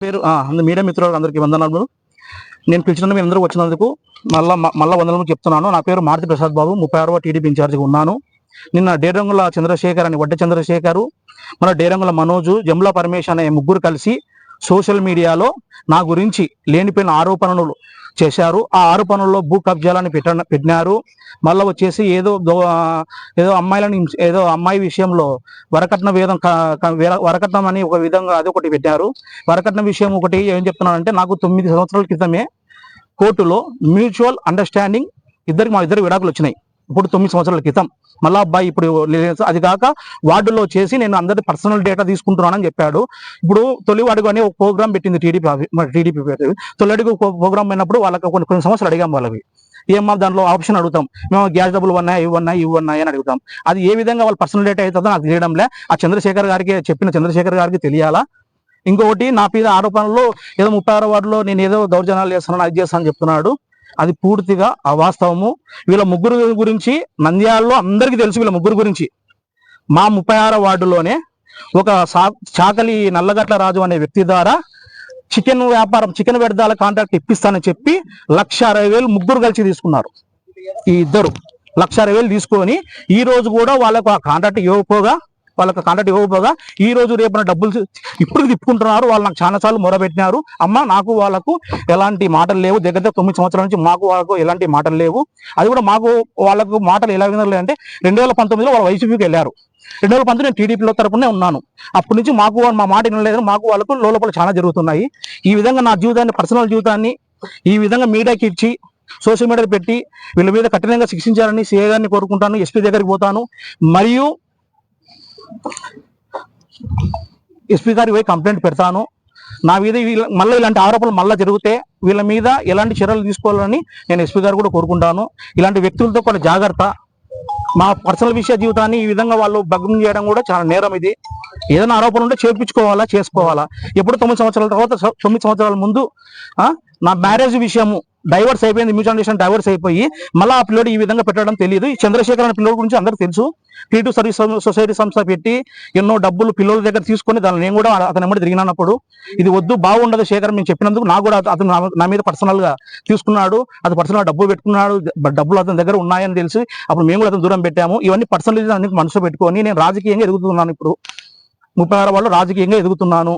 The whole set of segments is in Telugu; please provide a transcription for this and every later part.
పేరు ఆ, మీడియా మిత్రులు అందరికీ వందనాలు. నేను పిలిచిన మీ అందరూ వచ్చినందుకు మళ్ళా మళ్ళా వందనలు చెప్తున్నాను. నా పేరు మారుతి ప్రసాద్ బాబు ముప్పై ఆరవ టీడీపీ ఇన్ఛార్జిగా ఉన్నాను. నిన్న డేరంగుల చంద్రశేఖర్ అని వడ్డ చంద్రశేఖరు మన డేరంగుల మనోజు జమ్లా పరమేశ్ అనే ముగ్గురు కలిసి సోషల్ మీడియాలో నా గురించి లేనిపోయిన ఆరోపణలు చేశారు. ఆ ఆరోపణల్లో భూ కబ్జాలని పెట్ట పెట్టినారు. మళ్ళీ వచ్చేసి ఏదో ఏదో అమ్మాయిలని ఏదో అమ్మాయి విషయంలో వరకట్న వేదం వరకట్నం అని ఒక విధంగా అది ఒకటి పెట్టారు. వరకట్న విషయం ఒకటి ఏం చెప్తున్నానంటే నాకు తొమ్మిది సంవత్సరాల క్రితమే కోర్టులో మ్యూచువల్ అండర్స్టాండింగ్ ఇద్దరికి మా ఇద్దరు విడాకులు వచ్చినాయి. ఇప్పుడు తొమ్మిది సంవత్సరాల క్రితం. మళ్ళా అబ్బాయి ఇప్పుడు అది కాక వార్డులో చేసి నేను అందరి పర్సనల్ డేటా తీసుకుంటున్నానని చెప్పాడు. ఇప్పుడు తొలి అడుగు అని ఒక ప్రోగ్రామ్ పెట్టింది టీడీపీ టీడీపీ తొలి అడుగు ప్రోగ్రామ్ అయినప్పుడు వాళ్ళకి కొన్ని కొన్ని సమస్యలు అడిగాం వాళ్ళవి ఏమో దాంట్లో ఆప్షన్ అడుగుతాం. మేము గ్యాస్ డబ్బులు ఉన్నాయి ఇవి ఉన్నాయి ఇవి ఉన్నాయి అని అడుగుతాం. అది ఏ విధంగా వాళ్ళ పర్సనల్ డేటా అవుతుందో నాకు తెలియడంలే. ఆ చంద్రశేఖర్ గారికి చెప్పిన చంద్రశేఖర్ గారికి తెలియాలా? ఇంకొకటి నా మీద ఆరోపణలు ఏదో ముప్పై ఆరు వార్డులో నేను ఏదో దౌర్జన్యాలు చేస్తున్నాను అది చేస్తానని చెప్తున్నాడు. అది పూర్తిగా అవాస్తవము వీళ్ళ ముగ్గురు గురించి నంద్యాలలో అందరికీ తెలుసు వీళ్ళ ముగ్గురు గురించి. మా ముప్పై ఆరో వార్డులోనే ఒక చాకలి నల్లగట్ల రాజు అనే వ్యక్తి ద్వారా చికెన్ వ్యాపారం చికెన్ వ్యర్థాల కాంట్రాక్ట్ ఇప్పిస్తానని చెప్పి లక్ష అరవై వేలు ముగ్గురు కలిసి తీసుకున్నారు. ఈ ఇద్దరు లక్ష అరవై వేలు తీసుకొని ఈ రోజు కూడా వాళ్ళకు ఆ కాంట్రాక్ట్ ఇవ్వకపోగా వాళ్ళకి కాంట్రాక్ట్ ఇవ్వకపోగా ఈ రోజు రేపున డబ్బులు ఇప్పుడు తిప్పుకుంటున్నారు. వాళ్ళు నాకు చాలా సార్లు మొరబెట్టినారు అమ్మ నాకు వాళ్ళకు ఎలాంటి మాటలు లేవు. దగ్గర దగ్గర తొమ్మిది సంవత్సరాల నుంచి మాకు వాళ్ళకు ఎలాంటి మాటలు లేవు. అది కూడా మాకు వాళ్ళకు మాటలు ఎలా వినలేదు అంటే రెండు వేల పంతొమ్మిదిలో వాళ్ళ వైసీపీకి వెళ్ళారు. రెండు వేల పంతొమ్మిది నేను టీడీపీలో తరపునే ఉన్నాను. అప్పటి నుంచి మాకు వాళ్ళు మా మాట వినలేదు. మాకు వాళ్ళకు లోపల చాలా జరుగుతున్నాయి. ఈ విధంగా నా జీవితాన్ని పర్సనల్ జీవితాన్ని ఈ విధంగా మీడియాకి ఇచ్చి సోషల్ మీడియా పెట్టి వీళ్ళ మీద కఠినంగా శిక్షించాలని సీఏ గారిని కోరుకుంటాను. ఎస్పీ దగ్గరికి పోతాను. మరియు ఎస్పీ గారి పోయి కంప్లైంట్ పెడతాను. నా మీద వీళ్ళ- మళ్ళీ ఇలాంటి ఆరోపణలు మళ్ళీ జరిగితే వీళ్ళ మీద ఎలాంటి చర్యలు తీసుకోవాలని నేను ఎస్పీ గారు కూడా కోరుకుంటాను. ఇలాంటి వ్యక్తులతో కూడా జాగ్రత్త. మా పర్సనల్ విషయ జీవితాన్ని ఈ విధంగా వాళ్ళు భగ్నం చేయడం కూడా చాలా నేరం ఇది. ఏదైనా ఆరోపణ ఉంటే చేర్పించుకోవాలా చేసుకోవాలా? ఎప్పుడు తొమ్మిది సంవత్సరాల తర్వాత తొమ్మిది సంవత్సరాల ముందు నా మ్యారేజ్ విషయము డైవర్స్ అయిపోయింది మ్యూచువల్ డైవర్స్ అయిపోయి మళ్ళీ ఆ పిల్లడు ఈ విధంగా పెట్టడం తెలియదు ఈ చంద్రశేఖర్ అనే పిల్లల గురించి అందరూ తెలుసు. టీటూ సర్వీస్ సొసైటీ సంస్థ పెట్టి ఎన్నో డబ్బులు పిల్లల దగ్గర తీసుకొని దాన్ని నేను కూడా అతని ఎమ్మడి తిరిగినప్పుడు ఇది వద్దు బాగుండదు శేఖర్ మేము చెప్పినందుకు నాకు కూడా అతను నా- మీద పర్సనల్గా తీసుకున్నాడు. అది పర్సనల్ డబ్బులు పెట్టుకున్నాడు. డబ్బులు అతని దగ్గర ఉన్నాయని తెలిసి అప్పుడు మేము కూడా అతను దూరం పెట్టాము. ఇవన్నీ పర్సనల్ అన్ని మనసులో పెట్టుకొని నేను రాజకీయంగా ఎదుగుతున్నాను ఇప్పుడు. ముప్పై ఆరు వాళ్ళు రాజకీయంగా ఎదుగుతున్నాను.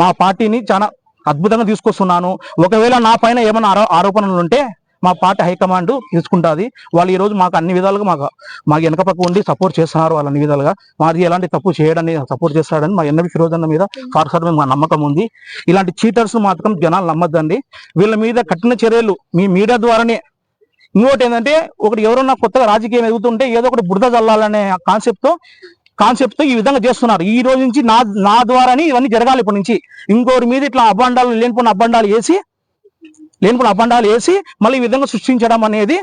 మా పార్టీని చాలా అద్భుతంగా తీసుకొస్తున్నాను. ఒకవేళ నా పైన ఏమైనా ఆరోపణలు ఉంటే మా పార్టీ హైకమాండ్ తీసుకుంటుంది. వాళ్ళు ఈరోజు మాకు అన్ని విధాలుగా మాకు మాకు వెనక పక్క ఉండి సపోర్ట్ చేస్తున్నారు వాళ్ళు అన్ని విధాలుగా. మాది ఎలాంటి తప్పు చేయడాన్ని సపోర్ట్ చేస్తాడని మా ఎన్నవి ఫిరోజ్ అన్న మీద సార్ మీద మా నమ్మకం ఉంది. ఇలాంటి చీటర్స్ మాత్రం జనాలు నమ్మద్దండి. వీళ్ళ మీద కఠిన చర్యలు మీ మీడియా ద్వారానే. ఇంకోటి ఏంటంటే ఒకటి ఎవరన్నా కొత్తగా రాజకీయం ఎదుగుతుంటే ఏదో ఒకటి బురద చల్లాలనే కాన్సెప్ట్తో కాన్సెప్ట్తో ఈ విధంగా చేస్తున్నారు. ఈ రోజు నుంచి నా నా ద్వారానే ఇవన్నీ జరగాలి ఇప్పటి నుంచి. ఇంకోరి మీద ఇట్లా అబ్బండాలు లేనిపోయిన అబ్బండాలు వేసి లేనిపోయిన అబ్బండాలు వేసి మళ్ళీ ఈ విధంగా సృష్టించడం అనేది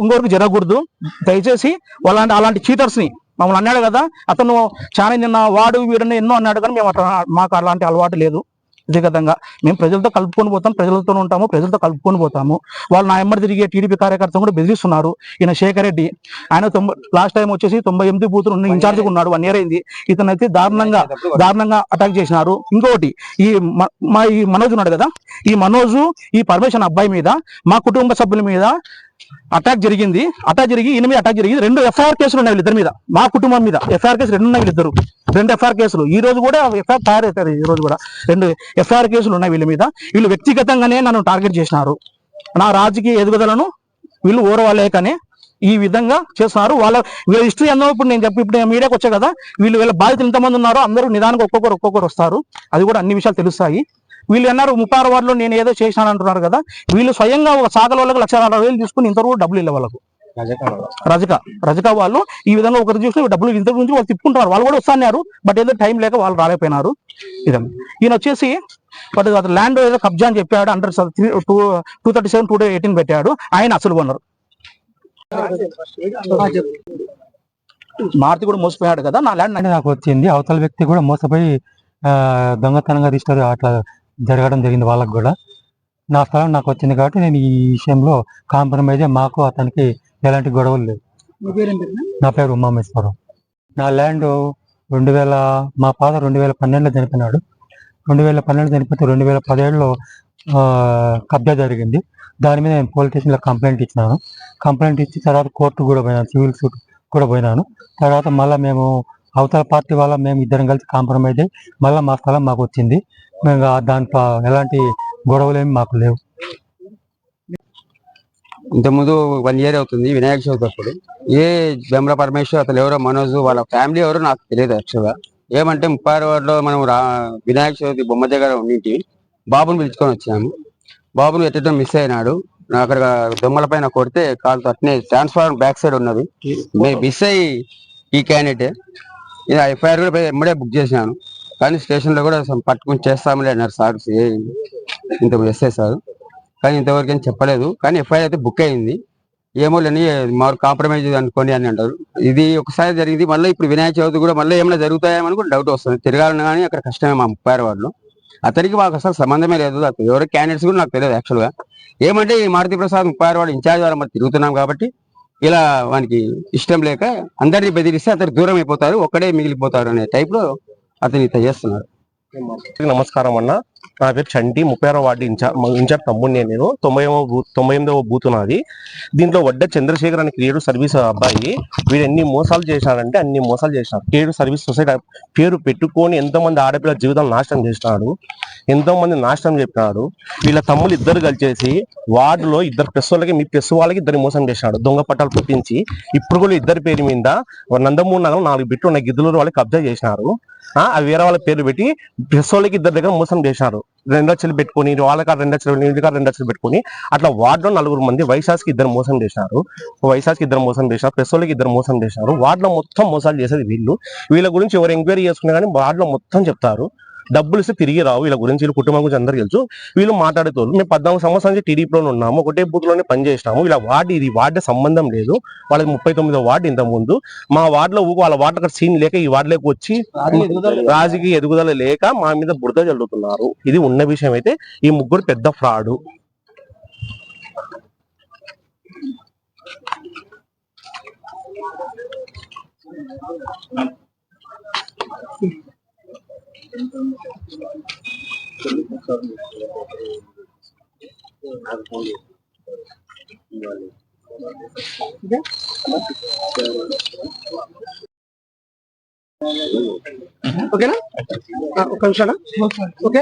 ఇంకోరికి జరగకూడదు. దయచేసి వాళ్ళంటి అలాంటి చీటర్స్ని మమ్మల్ని అన్నాడు కదా అతను చాలా నిన్న వాడు వీడని ఎన్నో అన్నాడు కానీ మేము అట్లా మాకు అలాంటి అలవాటు లేదు. వ్యక్తిగతంగా మేము ప్రజలతో కలుపుకొని పోతాం ప్రజలతో ఉంటాము ప్రజలతో కలుపుకొని పోతాము. వాళ్ళు నా ఎమ్మడి తిరిగే టీడీపీ కార్యకర్తలు కూడా బెదిరిస్తున్నారు. ఈయన శేఖర్ రెడ్డి ఆయన తొంభై లాస్ట్ టైం వచ్చేసి తొంభై ఎనిమిది బూతులు ఇన్ఛార్జ్గా ఉన్నాడు వన్ ఇయర్ అయింది. ఇతను అయితే దారుణంగా దారుణంగా అటాక్ చేసినారు. ఇంకొకటి ఈ మా ఈ మనోజ్ ఉన్నాడు కదా? ఈ మనోజు ఈ పరమేశ్వర్ అబ్బాయి మీద మా కుటుంబ సభ్యుల మీద అటాక్ జరిగింది. అటాక్ జరిగి ఈయన మీద అటాక్ జరిగింది. రెండు ఎఫ్ఐఆర్ కేసులు ఉన్నాయి వీళ్ళిద్దరి మీద. మా కుటుంబం మీద. ఎఫ్ఐఆర్ కేసులు రెండు ఉన్నాయి వీళ్ళిద్దరు. రెండు ఎఫ్ఐఆర్ కేసులు. ఈ రోజు కూడా ఎఫ్ఐఆర్ తయారవుతారు ఈ రోజు కూడా రెండు ఎఫ్ఐఆర్ కేసులు ఉన్నాయి వీళ్ళ మీద. వీళ్ళు వ్యక్తిగతంగానే నన్ను టార్గెట్ చేసినారు. నా రాజకీయ ఎదుగుదలను వీళ్ళు ఓరవాలేకనే ఈ విధంగా చేస్తున్నారు. వాళ్ళ వీళ్ళ హిస్టరీ అన్నో ఇప్పుడు నేను చెప్పి ఇప్పుడు నేను మీడియాకి వచ్చా కదా. వీళ్ళు వీళ్ళ బాధితులు ఎంతమంది ఉన్నారో అందరూ నిదానికి ఒక్కొక్కరు ఒక్కొక్కరు వస్తారు. అది కూడా అన్ని విషయాలు తెలుస్తాయి. వీళ్ళు అన్నారు ముప్పై ఆరు వార్డులో నేను ఏదో చేసినాను అంటున్నారు కదా. వీళ్ళు స్వయంగా ఒక సాగల వాళ్ళకి లక్ష అరవై వేలు తీసుకుని ఇంతవరకు డబ్బులు ఇవ్వ వాళ్ళకు. రజక రజక వాళ్ళు ఈ విధంగా ఒకరు చూసి డబ్బులు ఇంత నుంచి వాళ్ళు తిప్పుకుంటున్నారు. వాళ్ళు కూడా వస్తున్నారు బట్ ఏదో టైం లేక వాళ్ళు రాలేకపోయినారు. ఇదండి ఈయన వచ్చేసి బట్ అది ల్యాండ్ ఏదో కబ్జా అని చెప్పాడు under two two thirty seven two eighteen పెట్టాడు. ఆయన అసలు కొన్నారు. మారుతి కూడా మోసపోయాడు కదా నా ల్యాండ్ నాకు వచ్చింది. అవతల వ్యక్తి కూడా మోసపోయి దొంగతనంగా రిజిస్టర్ అట్లా జరగడం జరిగింది వాళ్ళకు కూడా. నా స్థలం నాకు వచ్చింది కాబట్టి నేను ఈ విషయంలో కాంప్రమైజ్ మాకు అతనికి ఎలాంటి గొడవలు లేవు. నా పేరు ఉమామేశ్వరం నా ల్యాండ్ రెండు వేల మా ఫాదర్ రెండు వేల పన్నెండులో చనిపోయినాడు. రెండు వేల పన్నెండు చనిపోతే రెండు వేల పదిహేడులో కబ్జా జరిగింది. దాని మీద నేను పోలీస్ స్టేషన్లో కంప్లైంట్ ఇచ్చినాను. కంప్లైంట్ ఇచ్చి తర్వాత కోర్టు కూడా పోయినాను సివిల్ సూట్ కూడా పోయినాను. తర్వాత మళ్ళీ మేము అవతల పార్టీ వాళ్ళ మేము ఇద్దరం కలిసి కాంప్రమైజ్ అయ్యి మళ్ళీ మా స్థలం మాకు వచ్చింది. మేము దాంట్లో ఎలాంటి గొడవలు ఏమి మాకు లేవు. ఇంతకుముందు వన్ ఇయర్ అవుతుంది వినాయక చవితి అప్పుడు. ఏ బెమ్ర పరమేశ్వర్ అతను ఎవరో మనోజ్ వాళ్ళ ఫ్యామిలీ ఎవరో నాకు తెలియదు యాక్చువల్గా ఏమంటే ముప్పై ఆరు వార్డులో మనం రా వినాయక చవితి బొమ్మ దగ్గర ఉండింటి. బాబుని పిలుచుకొని వచ్చాము. బాబుని ఎట్టడం మిస్ అయినాడు. నా అక్కడ దొమ్మల పైన కొడితే కాలుతో అట్నే ట్రాన్స్ఫార్మర్ బ్యాక్ సైడ్ ఉన్నది. మిస్ అయ్యి ఈ క్యాండిడేట్ ఇది ఎఫ్ఐఆర్ కూడా ఎమ్మడే బుక్ చేసినాను కానీ స్టేషన్లో కూడా పట్టుకుని చేస్తాములే అన్నారు సార్ ఇంత ఎస్ఐ సార్. కానీ ఇంతవరకు ఏం చెప్పలేదు. కానీ ఎఫ్ఐఆర్ అయితే బుక్ అయింది. ఏమో లేని మాకు కాంప్రమైజ్ అనుకోని అని అంటారు. ఇది ఒకసారి జరిగింది. మళ్ళీ ఇప్పుడు వినాయక చవితి కూడా మళ్ళీ ఏమైనా జరుగుతాయేమని కూడా డౌట్ వస్తుంది. తిరగాలని కానీ అక్కడ కష్టమే మా ముప్పై వాళ్ళు అతనికి మాకు అసలు సంబంధమే లేదు. అతను ఎవరో క్యాండిడేట్స్ కూడా నాకు తెలియదు యాక్చువల్గా. ఏమంటే ఈ మారుతి ప్రసాద్ ముప్పై వాడు ఇన్ఛార్జ్ ద్వారా మరి తిరుగుతున్నాం కాబట్టి ఇలా వానికి ఇష్టం లేక అందరినీ బెదిరిస్తే అతను దూరం అయిపోతారు. ఒక్కడే మిగిలిపోతారు అనే టైప్లో అతను చేస్తున్నారు నమస్కారం అన్న. నా పేరు చంటి ముప్పై ఆరో వార్డు ఇన్ఛార్జ్ ఇన్ఛార్జ్ తమ్ముడిని నేను. తొంభై తొంభై ఎనిమిదవ బూత్ ఉన్నది దీంట్లో వడ్డ చంద్రశేఖర్ అనే క్రియేటివ్ సర్వీస్ అబ్బాయి. వీడు ఎన్ని మోసాలు చేశాడంటే అన్ని మోసాలు చేసినాడు. క్రియేటివ్ సర్వీస్ సొసైటీ పేరు పెట్టుకొని ఎంతో మంది ఆడపిల్ల జీవితం నాశనం చేసినాడు. ఎంతో మంది నాశనం చెప్పినాడు. వీళ్ళ తమ్ముళ్ళు ఇద్దరు కలిసేసి వార్డులో ఇద్దరు ప్రెస్ వాళ్ళకి మీ ప్రెస్ వాళ్ళకి ఇద్దరు మోసం చేసినాడు. దొంగ పట్టాలు పుట్టించి ఇప్పుడు కూడా ఇద్దరు పేరు మీద నందమూరు నగరం నాలుగు బిట్లు ఉన్న గిద్దులూరు వాళ్ళకి కబ్జా చేసినారు. ఆ, అవి వేరే వాళ్ళ పేరు పెట్టి ప్రెస్ వాళ్ళకి ఇద్దరు దగ్గర మోసం చేశారు రెండు లక్షలు పెట్టుకొని వాళ్ళకి రెండు లక్షలు వీళ్ళకి రెండు లక్షలు పెట్టుకొని అట్లా వార్డులో నలుగురు మంది వైశాస్కి ఇద్దరు మోసం చేశారు. వైశాస్కి ఇద్దరు మోసం చేశారు ప్రెస్ వాళ్ళకి ఇద్దరు మోసం చేశారు. వార్డులో మొత్తం మోసాలు చేసేది వీళ్ళు. వీళ్ళ గురించి ఎవరు ఎంక్వైరీ చేసుకున్నా కానీ వార్డులో మొత్తం చెప్తారు. డబ్బులు ఇస్తే తిరిగి రావు. వీళ్ళ గురించి వీళ్ళ కుటుంబం గురించి అందరికీ తెలుసు. వీళ్ళు మాట్లాడుతారు మేము పద్నాలుగు సంవత్సరాల నుంచి టీడీపీలో ఉన్నాము. ఒకటే బూత్లోనే పనిచేసినాము ఇలా వార్డు ఇది. వార్డు సంబంధం లేదు. వాళ్ళకి ముప్పై తొమ్మిదో వార్డు ఇంత ముందు. మా వార్డులో ఊ- వాళ్ళ వార్డు అక్కడ సీన్ లేక ఈ వార్డులోకి వచ్చి రాజకీయ ఎదుగుదల లేక. మా మీద బురద చల్లుతున్నారు ఇది ఉన్న విషయం అయితే ఈ ముగ్గురు పెద్ద ఫ్రాడు. ఓకేనా ఒక నిమిషం ఓకే